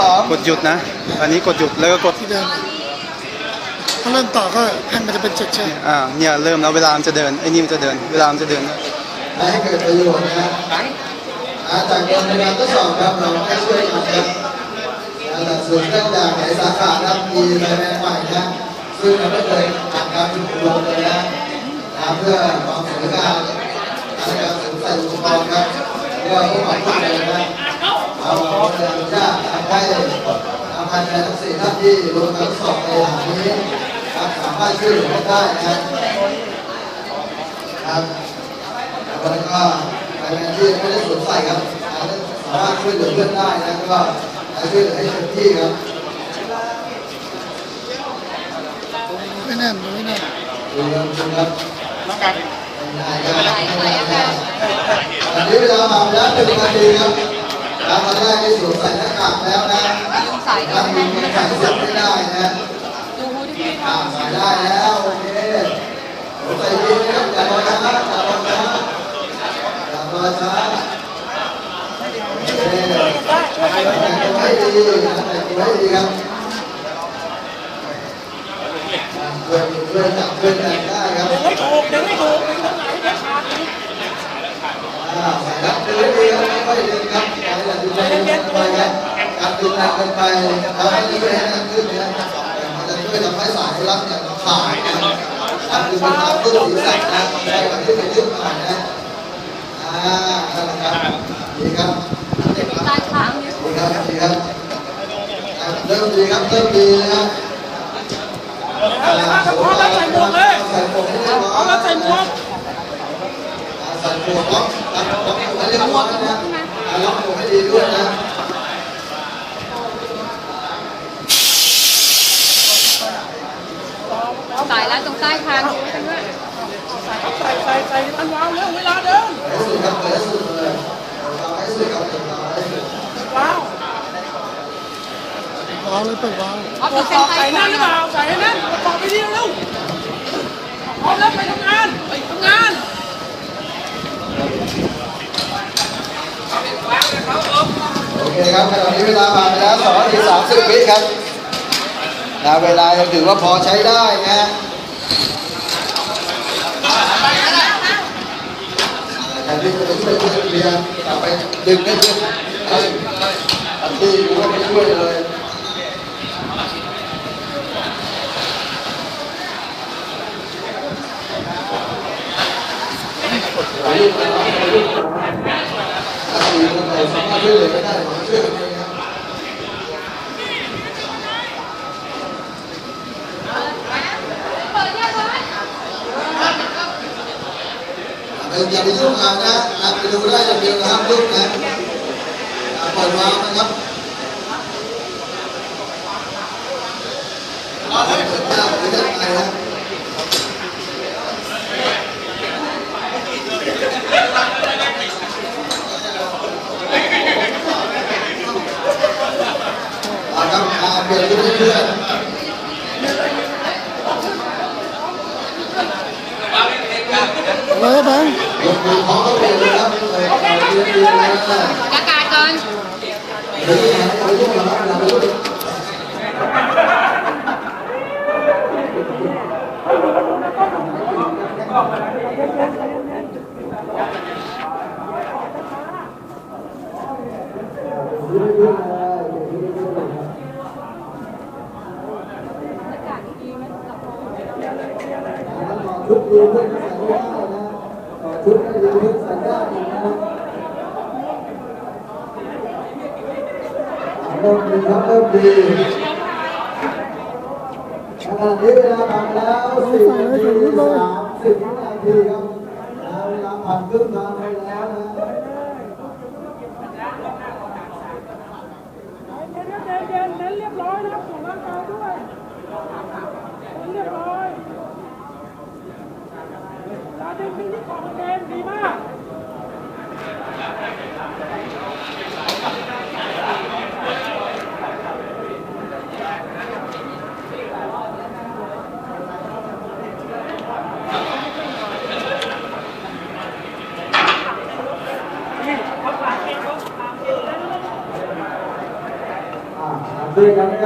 สองกดหยุดนะ อันนี้กดหยุดแล้วก็กดที่เดิมถ้าเริ่มต่อก็ให้มันจะเป็นเจ็ดใช่อ่า เนี่ยเริ่มแล้วเวลามันจะเดิน ไอ้นี่มันจะเดิน เวลามันจะเดินให้เกิดประโยชน์นะอ่าจากเดิมในการทดสอบครับเราให้ช่วยกันครับอ่าหลักสูตรเรื่องจากไหนสาขาครับมีรายแรงใหม่นะซึ่งเราไม่เคยอ่านการฝึกอบรมเลยนะนะเพื่อความสวยงามในการสวมใส่อุปกรณ์ครับเพื่อผู้ใหม่ทุกคนนะเอาขออนุญาตทำให้ทำให้ในทั้งสี่ท่านที่ลงการทดสอบในหลังนี้ครับสามารถช่วยเหลือได้นะครับแล้วก็ใครที่ไม่ได้สวมใส่ครับสามารถช่วยเหลือเพื่อนได้นะก็ช่วยเหลือให้เต็มที่ครับไม่แน่นไม่แน่นดูยังครับน้องกันอันนี้เวลาผ่านไปแล้วหนึ่งนาทีครับ แล้วตอนแรกที่สวมใส่หน้ากากแล้วนะถ้ามีคนใส่เสร็จไม่ได้นะอ่าใส่ได้แล้วโอเคสวมใส่ดีนะครับอย่ารอช้าอย่ารอช้าอย่ารอช้าให้ดีให้ดีครับเพื่อนเพื่อนจับเพื่อนแต่งได้ครับไม่ถูกดึงไม่ถูกดึงตรงไหนเดี๋ยวขาดอ่าใส่ครับดึงดีครับ ค่อยดึงครับอย่าดึงไปดึงไปครับการดึงหนักกินไปทำให้ดึงไปให้หนักขึ้นนะมันจะช่วยทำให้สายรับเนี่ยขาดนะการดึงไปทำขึ้นศีรษะนะไปแบบที่ไปยึดมานะอ่านั่นแหละครับดีครับดีครับดีครับเริ่มดีครับเริ่มดีนะครับแล้วแล้วพอแล้วใส่หมวกเลยใส่หมวกเรียบร้อยเอาล้วใส่หมวก หมวกล็อกล็อกล็อกให้เรียบร้อยนะล็อกหมวกให้ดีด้วยนะสายแล้วตรงใต้คางใส่ใส่ใส่อันวางเร็วเวลาเดินให้สุดครับใสุดเลยเราให้สุดครับเราให้สุดว้าววาวเลยเปิดว้าวอ๋อตรเป็วนจสเส้อนบใต้ใส่ค้านั่นหรือเปล่าใส่ให้นั่นตรวจสอบไปดีเร็วพร้อมแล้วไปทำงานไปทำงาน โอเคครับขณะนี้เวลาผ่านไปแล้ว2นาที30วิครับนะเวลายังถือว่าพอใช้ได้นะแทนที่จะไปช่วยเพื่อนเรียนกลับไปดึงให้เพื่อนทันทีรู้ว่าไม่ช่วยเลยถ้ามีคนไหนสามารถช่วยเหลือไม่ได้ผมช่วยกันเองครับเอออย่าไปยุ่งเอานะนะไปดูได้อย่างเดียวนะห้ามยุ่งนะอ่าปล่อย วางนะครับเอาให้เปิดหน้าหรือยังไง เลยแบงค์ ยกมือขอเขาเปลี่ยนเลยครับเออเปลี่ยนเปลี่ยนเลยนะ อากาศก่อน เ เริ่มดีครับเริ่มดีขณะนี้เวลาผ่านไปแล้วสี่นาทีสามสิบวินาทีครับเวลาผ่านครึ่งทางไปแล้วนะ เดินเดินเดินเดินเรียบร้อยนะส่งร่างกายด้วยเดินเรียบร้อยตาดึงดึงที่ขอบกางเกงดีมาก ด้ว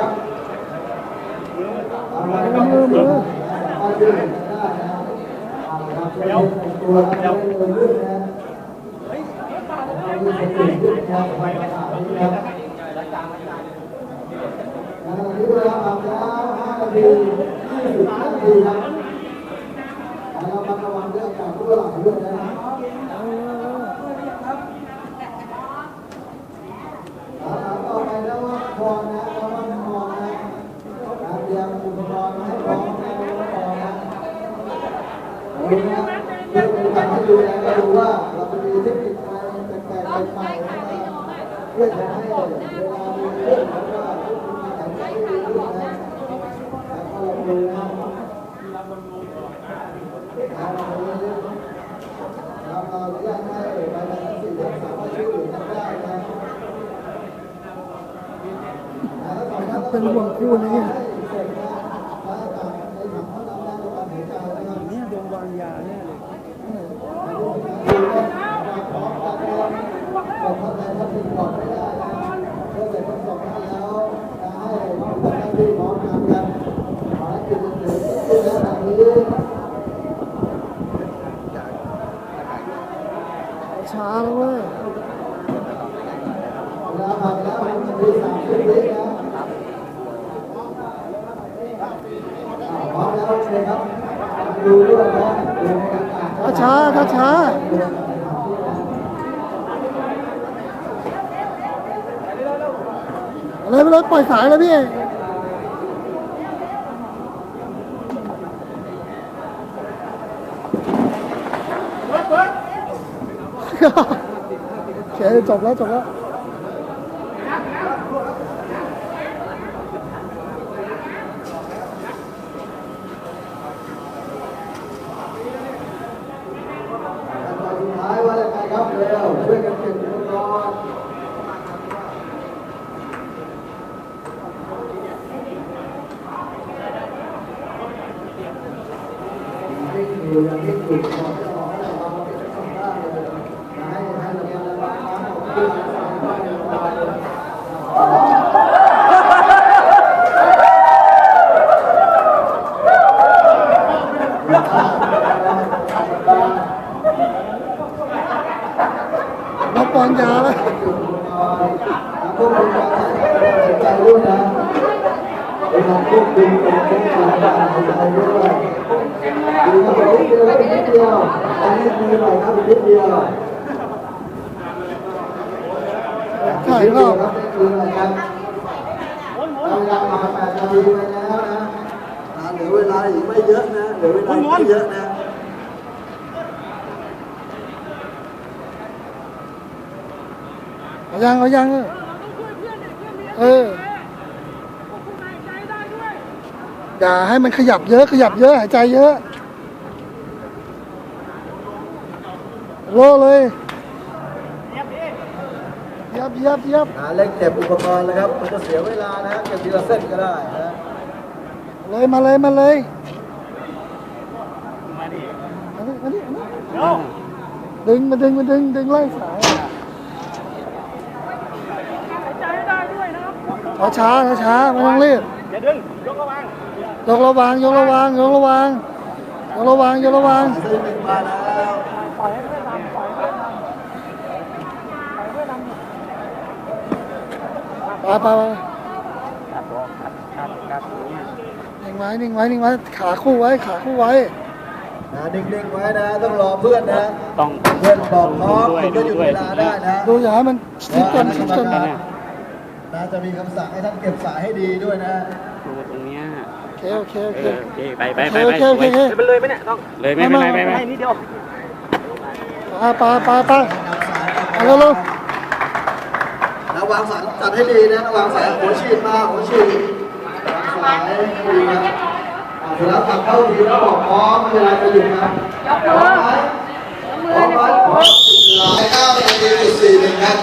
ดูนะเพื่อเป็นการให้ดูแลก็ดูว่าเราจะมีเทคนิคอะไรแปลกๆใหม่ๆนะครับเพื่อจะให้เวลามีเรื่องของว่าทุกคนมีการใช้ดีขึ้นนะแล้วก็ลองดูนะเราเราเราอยากให้ไปทางสิ่งที่สามารถช่วยเหลือกันได้นะเป็นห่วงคู่นี้เนี่ยดวงวางยาเนี่ยเลยแล้ว ช้าแล้วเว้ยผ่านแล้วมันมีสามสิบวินะพร้อมแล้วเลยครับดูด้วยนะดูในอากาศช้าช้าช้าช้าเลยไปเลยปล่อยสายเลยพี่ โอเค จบแล้วจบแล้วสุดท้ายว่าอะไรครับเร็วช่วยกันเปกรณ์ให้ดูอย่างที่ถูกต้องจะบอกให้เราเป็นช่องได้เลยให้ให้เราเรียนแล้วบ้างของที่สายบ้านเรา รับปอนยาเเวลาควบคุมการใช้การหายใจด้วยดูครับนิดเดียวครับนิดเดียวอันนี้มือหน่อยครับนิดเดียวถ่ายรอบครับมือหน่อยครับเวลาผ่านแปดนาทีไปแล้วนะเหลือเวลาอีกไม่เยอะนะเหลือเวลาอีกไม่เยอะนะเอายังเอายังเออคุณหายใจได้ด้วยอย่าให้มันขยับเยอะขยับเยอะหายใจเยอะโลเลยยับยับยับหาเล็กเก็บอุปกรณ์แล้วครับ มันจะเสียเวลานะเก็บทีละเส้นก็ได้นะ เลยมาเลยมาเลยมาดิมาดิมาดิดึงมาดึงมาดึงดึงไล่สายหายใจได้ด้วยนะครับช้าช้าช้าไม่ต้องรีบอย่าดึงยกระวังยกระวังยกระวังยกระวังยกระวังยกระวังเส้นหนึ่งมาแล้วไปไปไปนิ่ง ไว้นิ่งไว้นิ่งไว้ขาคู่ไว้ขาคู่ไว้นะนิ่งๆไว้นะ ต้องรอเพื่อนนะต้องเพื่อนบอกพร้อมคุณก็หยุดเวลาได้นะดูอย่าให้มันชิดกันชิดกันนะนะจะมีคำสั่งให้ท่านเก็บสายให้ดีด้วยนะดูตรงเนี้ยโอเคโอเคโอเอเคอโอเคไปไปไปโอไปเคโอเคโอเคมันเลยไหมเนี่ยต้องเลยไหมไม่ไม่ไม่ไม่นิดเดียวไปไปไปไปเอาเร็วเร็วระวางสายจัดให้ดีนะระวางสายหัวฉีดมาหัวฉีด วางสายให้ดีนะอ่าเสร็จแล้วขับเข้าทีแล้วบอกพร้อมเวลาจะหยุดนะพร้อมไหมพร้อมไหมพร้อมเก้านาทีจุดสี่หนึ่งครับ